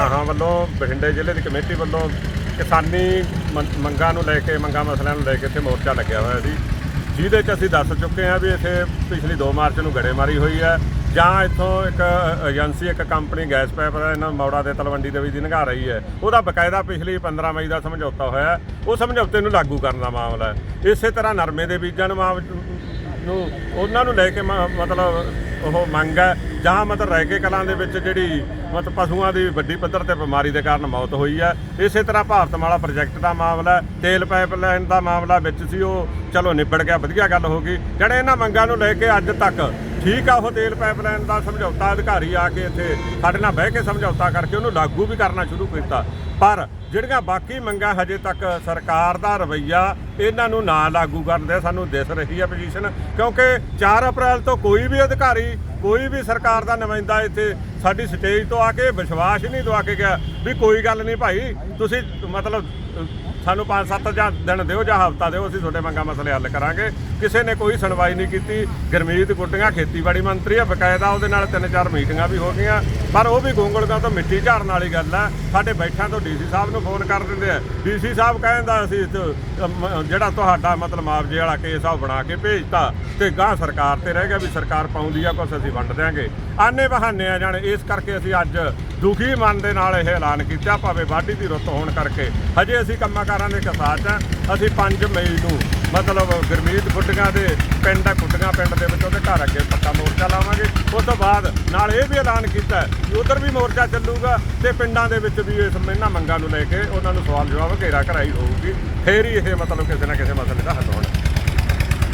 ਸਰਾਹਾਂ ਵੱਲੋਂ, ਬਠਿੰਡੇ ਜ਼ਿਲ੍ਹੇ ਦੀ ਕਮੇਟੀ ਵੱਲੋਂ ਕਿਸਾਨੀ ਮੰ- ਮੰਗਾਂ ਨੂੰ ਲੈ ਕੇ, ਮੰਗਾਂ ਮਸਲਿਆਂ ਨੂੰ ਲੈ ਕੇ ਇੱਥੇ ਮੋਰਚਾ ਲੱਗਿਆ ਹੋਇਆ ਸੀ। ਜਿਹਦੇ 'ਚ ਅਸੀਂ ਦੱਸ ਚੁੱਕੇ ਹਾਂ ਵੀ ਇੱਥੇ ਪਿਛਲੀ 2 ਮਾਰਚ ਨੂੰ ਗੜੇਮਾਰੀ ਹੋਈ ਹੈ। ਜਾਂ ਇੱਥੋਂ ਇੱਕ ਏਜੰਸੀ, ਇੱਕ ਕੰਪਨੀ ਗੈਸ ਪਾਈਪ ਦਾ ਇਹਨਾਂ ਮੌੜਾ ਦੇ ਤਲਵੰਡੀ ਦੇ ਵਿੱਚ ਦੀ ਨਿਗਾਹ ਰਹੀ ਹੈ। ਉਹਦਾ ਬਕਾਇਦਾ ਪਿਛਲੀ 15 ਮਈ ਦਾ ਸਮਝੌਤਾ ਹੋਇਆ। ਹੈ। ਉਹ ਸਮਝੌਤੇ ਨੂੰ ਲਾਗੂ ਕਰਨ ਦਾ ਮਾਮਲਾ ਹੈ। ਇਸੇ ਤਰ੍ਹਾਂ ਨਰਮੇ ਦੇ ਬੀਜਾਂ ਨੂੰ ਮਾਮ- ਨੂੰ ਉਹਨਾਂ ਨੂੰ ਲੈ ਕੇ ਮ- ਮਤਲਬ ਉਹ ਮੰਗ ਹੈ। ਜਾਂ ਮਤਲਬ ਕੇ ਕਲਾਂ ਦੇ ਵਿੱਚ ਜਿਹੜੀ ਮਤਲਬ ਪਸ਼ੂਆਂ ਦੀ ਵੱਡੀ ਪੱਧਰ ਤੇ ਬਿਮਾਰੀ ਦੇ ਕਾਰਨ ਮੌਤ ਹੋਈ ਹੈ। ਇਸੇ ਤਰ੍ਹਾਂ ਭਾਰਤਮਾਲਾ ਪ੍ਰੋਜੈਕਟ ਦਾ ਮਾਮਲਾ ਤੇਲ ਪਾਈਪਲਾਈਨ ਦਾ ਮਾਮਲਾ ਵਿੱਚ ਸੀ। ਉਹ ਚਲੋ ਨਿਬੜ ਗਿਆ, ਵਧੀਆ ਗੱਲ ਹੋ ਗਈ। ਜਿਹੜੇ ਇਹਨਾਂ ਮੰਗਾਂ ਨੂੰ ਲੈ ਕੇ ਅੱਜ ਤੱਕ ਠੀਕ ਆ, ਉਹ ਤੇਲ ਪਾਈਪਲਾਈਨ ਦਾ ਸਮਝੌਤਾ ਅਧਿਕਾਰੀ ਆ ਕੇ ਇੱਥੇ ਸਾਡੇ ਨਾਲ ਬਹਿ ਕੇ ਸਮਝੌਤਾ ਕਰਕੇ ਉਹਨੂੰ ਲਾਗੂ ਵੀ ਕਰਨਾ ਸ਼ੁਰੂ ਕੀਤਾ। ਪਰ ਜਿਹੜੀਆਂ ਬਾਕੀ ਮੰਗਾਂ ਹਜੇ ਤੱਕ ਸਰਕਾਰ ਦਾ ਰਵੱਈਆ, ਇਹਨਾਂ ਨੂੰ ਨਾ ਲਾਗੂ ਕਰਨ ਦੇ ਸਾਨੂੰ ਦਿਸ ਰਹੀ ਹੈ ਪੋਜੀਸ਼ਨ ਕਿਉਂਕਿ 4 ਅਪ੍ਰੈਲ ਤੋਂ ਕੋਈ ਵੀ ਅਧਿਕਾਰੀ, ਕੋਈ ਵੀ ਸਰਕਾਰ ਦਾ ਨੁਮਾਇੰਦਾ ਇੱਥੇ ਸਾਡੀ ਸਟੇਜ ਤੋਂ ਆ ਕੇ ਵਿਸ਼ਵਾਸ ਹੀ ਨਹੀਂ ਦਵਾ ਕੇ ਗਿਆ ਵੀ ਕੋਈ ਗੱਲ ਨਹੀਂ ਭਾਈ, ਤੁਸੀਂ ਮਤਲਬ ਸਾਨੂੰ 5-7 ਜਾਂ ਦਿਨ ਦਿਓ ਜਾਂ ਹਫਤਾ ਦਿਓ, ਅਸੀਂ ਤੁਹਾਡੇ ਮੰਗਾਂ ਮਸਲੇ ਹੱਲ ਕਰਾਂਗੇ। ਕਿਸੇ ਨੇ ਕੋਈ ਸੁਣਵਾਈ ਨਹੀਂ ਕੀਤੀ। ਗਰਮੀਤ ਗੁੱਟੀਆਂ ਖੇਤੀਬਾੜੀ ਮੰਤਰੀ ਆ, ਬਕਾਇਦਾ ਉਹਦੇ ਨਾਲ ਤਿੰਨ ਚਾਰ ਮੀਟਿੰਗਾਂ ਵੀ ਹੋ ਗਈਆਂ। ਪਰ ਉਹ ਵੀ ਗੋਂਗਲਗਾਂ ਤੋਂ ਮਿੱਟੀ ਝਾੜਨ ਵਾਲੀ ਗੱਲ ਆ। ਸਾਡੇ ਬੈਠਾਂ ਤੋਂ ਡੀਸੀ ਸਾਹਿਬ ਨੂੰ ਫੋਨ ਕਰ ਦਿੰਦੇ ਆ। ਡੀਸੀ ਸਾਹਿਬ ਕਹਿੰਦਾ ਅਸੀਂ ਜਿਹੜਾ ਤੁਹਾਡਾ ਮਤਲਬ ਮੁਆਵਜ਼ੇ ਵਾਲਾ ਕੇਸ ਆ, ਉਹ ਬਣਾ ਕੇ ਭੇਜਤਾ। ਤੇ ਗਾਂ ਸਰਕਾਰ ਤੇ ਰਹਿ ਗਿਆ ਵੀ ਸਰਕਾਰ ਪਾਉਂਦੀ ਆ, ਕੁਛ ਅਸੀਂ ਵੰਡ ਦਿਆਂਗੇ। ਆਨੇ ਬਹਾਨੇ ਆ ਜਾਣ। ਇਸ ਕਰਕੇ ਅਸੀਂ ਅੱਜ ਦੁਖੀ ਮਨ ਦੇ ਨਾਲ ਇਹ ਐਲਾਨ ਕੀਤਾ, ਭਾਵੇਂ ਵਾਢੀ ਦੀ ਰੁੱਤ ਹੋਣ ਕਰਕੇ। ਹਜੇ ਅਸੀਂ ਕੰਮਾਕਾਰਾਂ ਦੇ ਕਸਾਚ ਆ ਅਸੀਂ 5 ਮਈ ਨੂੰ ਮਤਲਬ ਗੁਰਮੀਤ ਗੁੱਟੀਆਂ ਦੇ ਪਿੰਡ ਆ ਗੁੱਟੀਆਂ ਪਿੰਡ ਦੇ ਵਿੱਚ ਉਹਦੇ ਘਰ ਅੱਗੇ ਪੱਕਾ ਮੋਰਚਾ ਲਾਵਾਂਗੇ। ਉਸ ਤੋਂ ਬਾਅਦ ਨਾਲ ਇਹ ਵੀ ਐਲਾਨ ਕੀਤਾ ਕਿ ਉਧਰ ਵੀ ਮੋਰਚਾ ਚੱਲੂਗਾ ਤੇ ਪਿੰਡਾਂ ਦੇ ਵਿੱਚ ਵੀ ਇਸ ਇਹਨਾਂ ਮੰਗਾਂ ਨੂੰ ਲੈ ਕੇ ਉਹਨਾਂ ਨੂੰ ਸਵਾਲ ਜਵਾਬ ਘੇਰਾ ਘਰਾਈ ਹੋਊਗੀ। ਫੇਰ ਹੀ ਇਹ ਮਤਲਬ ਕਿਸੇ ਨਾ ਕਿਸੇ ਮਸਲੇ ਦਾ ਹੱਲ ਹੋਣਾ।